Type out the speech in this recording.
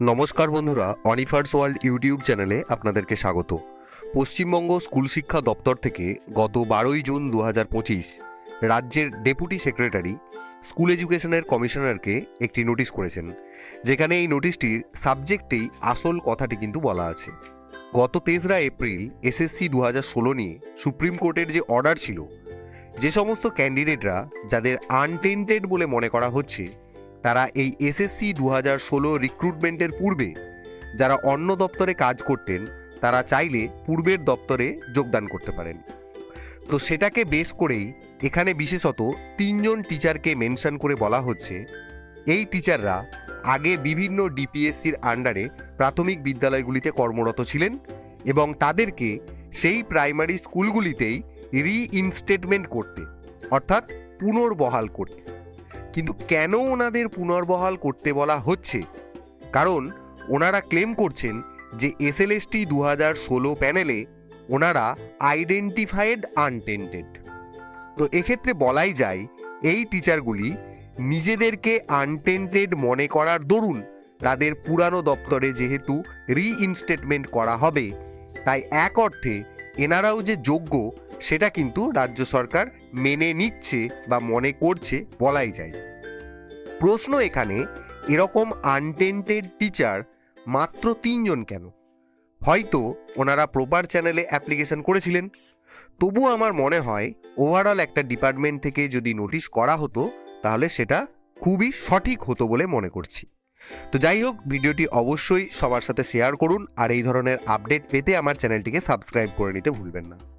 নমস্কার বন্ধুরা অনিফার্স world YouTube চ্যানেলে আপনাদেরকে স্বাগত। পশ্চিমবঙ্গ স্কুল শিক্ষা দপ্তর থেকে গত বারোই জুন দু রাজ্যের ডেপুটি সেক্রেটারি স্কুল এডুকেশনের কমিশনারকে একটি নোটিশ করেছেন, যেখানে এই নোটিশটির সাবজেক্টেই আসল কথাটি কিন্তু বলা আছে। গত তেসরা এপ্রিল এসএসসি দু ষোলো নিয়ে সুপ্রিম কোর্টের যে অর্ডার ছিল, যে সমস্ত ক্যান্ডিডেটরা যাদের আনটেন্টেড বলে মনে করা হচ্ছে তারা এই এসএসসি দু হাজার ষোলো রিক্রুটমেন্টের পূর্বে যারা অন্য দপ্তরে কাজ করতেন, তারা চাইলে পূর্বের দপ্তরে যোগদান করতে পারেন। তো সেটাকে বেস করেই এখানে বিশেষত তিনজন টিচারকে মেনশন করে বলা হচ্ছে। এই টিচাররা আগে বিভিন্ন ডিপিএসসির আন্ডারে প্রাথমিক বিদ্যালয়গুলিতে কর্মরত ছিলেন এবং তাদেরকে সেই প্রাইমারি স্কুলগুলিতেই রিইনস্টেটমেন্ট করতে, অর্থাৎ পুনর্বহাল করতে। কিন্তু কেন ওনাদের পুনর্বহাল করতে বলা হচ্ছে? কারণ ওনারা ক্লেম করছেন যে এসএলএসটি দু হাজার ষোলো প্যানেলে ওনারা আইডেন্টিফাইড আনটেন্টেড। তো এক্ষেত্রে বলাই যায়, এই টিচারগুলি নিজেদেরকে আনটেন্টেড মনে করার দরুন তাদের পুরানো দপ্তরে যেহেতু রিইনস্টেটমেন্ট করা হবে, তাই এক অর্থে এনারাও যে যোগ্য, সেটা কিন্তু রাজ্য সরকার মেনে নিচ্ছে বা মনে করছে বলাই যায়। প্রশ্ন এখানে, এরকম আনটেন্টেড টিচার মাত্র তিনজন কেন? হয়তো ওনারা প্রপার চ্যানেলে অ্যাপ্লিকেশন করেছিলেন। তবু আমার মনে হয় ওভারঅল একটা ডিপার্টমেন্ট থেকে যদি নোটিশ করা হতো, তাহলে সেটা খুবই সঠিক হতো বলে মনে করছি। তো যাই হোক, ভিডিওটি অবশ্যই সবার সাথে শেয়ার করুন, আর এই ধরনের আপডেট পেতে আমার চ্যানেলটিকে সাবস্ক্রাইব করে নিতে ভুলবেন না।